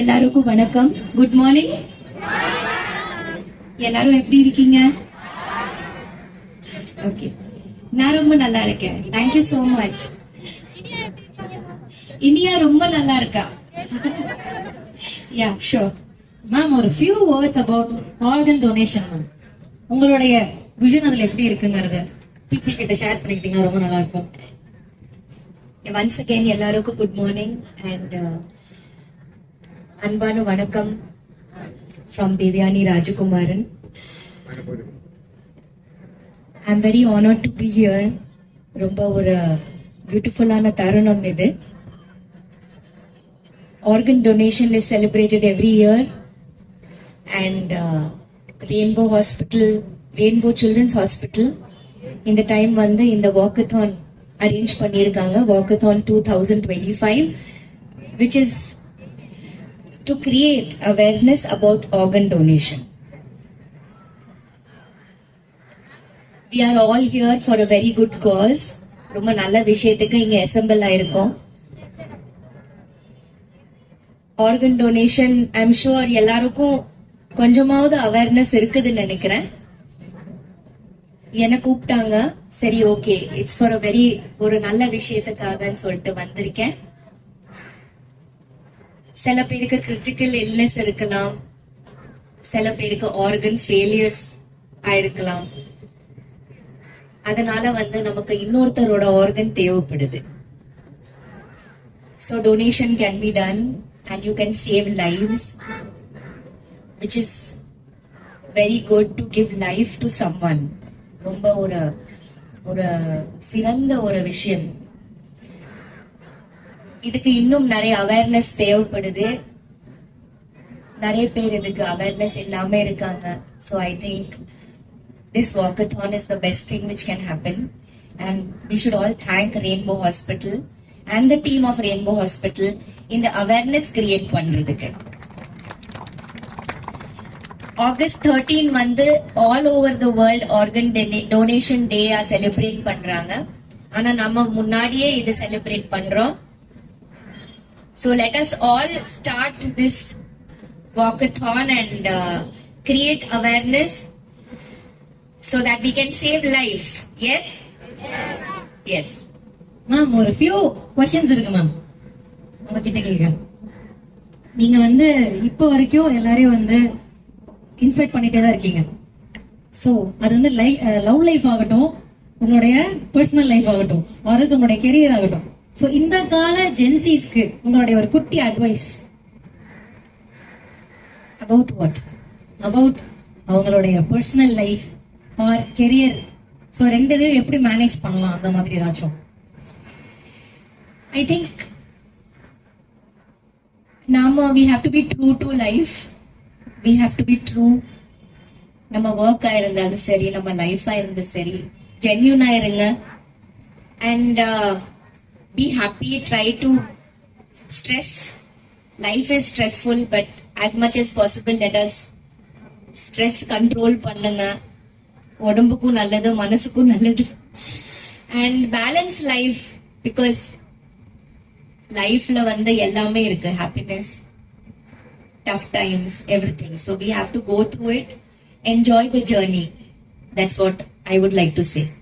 எல்லாருக்கும் வணக்கம். Good morning எல்லாரும் எப்படி இருக்கீங்க? ஓகே நான் ரொம்ப நல்லா இருக்கேன். தேங்க்யூ சோ மச் இனியா ரொம்ப நல்லா இருக்கா? யா ஷோர் மேம் ஒரு few words about organ donation ma'am உங்களுடைய விஷன் அதுல எப்படி இருக்குங்கிறத பீப்புள் கிட்ட ஷேர் பண்ணிக்கிட்டீங்கன்னா ரொம்ப நல்லா இருக்கும். ஒன்ஸ் அகேன் எல்லாருக்கும் குட் மார்னிங் அண்ட் அன்பான வணக்கம் from Devayani Rajakumaran I am very honour to be here ரொம்ப ஒரு பியூட்டிஃபுல்லான தருணம் இது. Organ donation is celebrated every year and rainbow hospital rainbow children's hospital இந்த டைம் வந்து இந்த வாக்கத்தான் அரேஞ்ச் பண்ணியிருக்காங்க. Walkathon two thousand twenty five which is to create awareness about organ donation we are all here for a very good cause ரொம்ப நல்ல விஷயத்துக்கு இங்க assemble ஆயிருக்கோம். Organ donation I'm sure எல்லாருக்கும் கொஞ்சமாவது அவேர்னஸ் இருக்குதுன்னு நினைக்கிறேன். என்ன கூப்பிட்டாங்க. சரி okay it's for a very ஒரு நல்ல விஷயத்துக்காகன்னு சொல்லிட்டு வந்திருக்கேன். சில பேருக்கு கிரிட்டிக்கல் இல்னஸ் இருக்கலாம். சில பேருக்கு ஆர்கன் ஃபெயிலியர்ஸ் ஆயிருக்கலாம். அதனால வந்து நமக்கு இன்னொருத்தரோட ஆர்கன் தேவைப்படுது. So donation can be done and you can save lives which is very good to give life to someone ரொம்ப ஒரு ஒரு சிறந்த ஒரு விஷயம் இதுக்கு இன்னும் நிறைய அவேர்னஸ் தேவைப்படுது நிறைய பேர் இதுக்கு அவேர்னஸ் இல்லாம இருக்காங்க so I think this walkathon is the best thing which can happen and we should all thank Rainbow hospital and the team of Rainbow hospital இந்த அவேர்னஸ் கிரியேட் பண்றதுக்கு ஆகஸ்ட் தேர்ட்டீன் வந்து all over the world organ donation day celebrate பண்றாங்க. ஆனா நம்ம முன்னாடியே இது celebrate பண்றோம். So let us all start this walkathon and create awareness so that we can save lives. Yes yes ma'am ஒரு few questions இருக்கு ma'am உங்ககிட்ட கேட்க நீங்க வந்து இப்போ வரைக்கும் எல்லாரையும் வந்து இன்ஸ்பைர் பண்ணிட்டே தான் இருக்கீங்க. ஸோ அது வந்து லை லவ் லைஃப் ஆகட்டும் உங்களுடைய பர்சனல் லைஃப் ஆகட்டும் ஆரல்ஸ் உங்களுடைய கெரியர் ஆகட்டும். ஸோ இந்த கால ஜென்சிஸ்க்கு உங்களுடைய ஒரு குட்டி அட்வைஸ் அபவுட் வாட் அபவுட் அவங்களுடைய personal life or career so ரெண்டு இதையும் எப்படி மேனேஜ் பண்ணலாம்? அந்த மாதிரி ஏதாச்சும். ஐ திங்க் நாம we have to be true to life we have to be true நம்ம ஒர்க் இருந்தாலும் சரி நம்ம லைஃபாக இருந்தாலும் சரி ஜென்யூனாக இருங்க. And be happy try to stress life is stressful but as much as possible let us stress control பண்ணுங்க. உடம்புக்கும் நல்லது மனசுக்கும் நல்லது. அண்ட் பேலன்ஸ் லைஃப் பிகாஸ் லைஃப்ல வந்து எல்லாமே இருக்கு happiness tough times, everything. So we have to go through it, enjoy the journey. That's what I would like to say.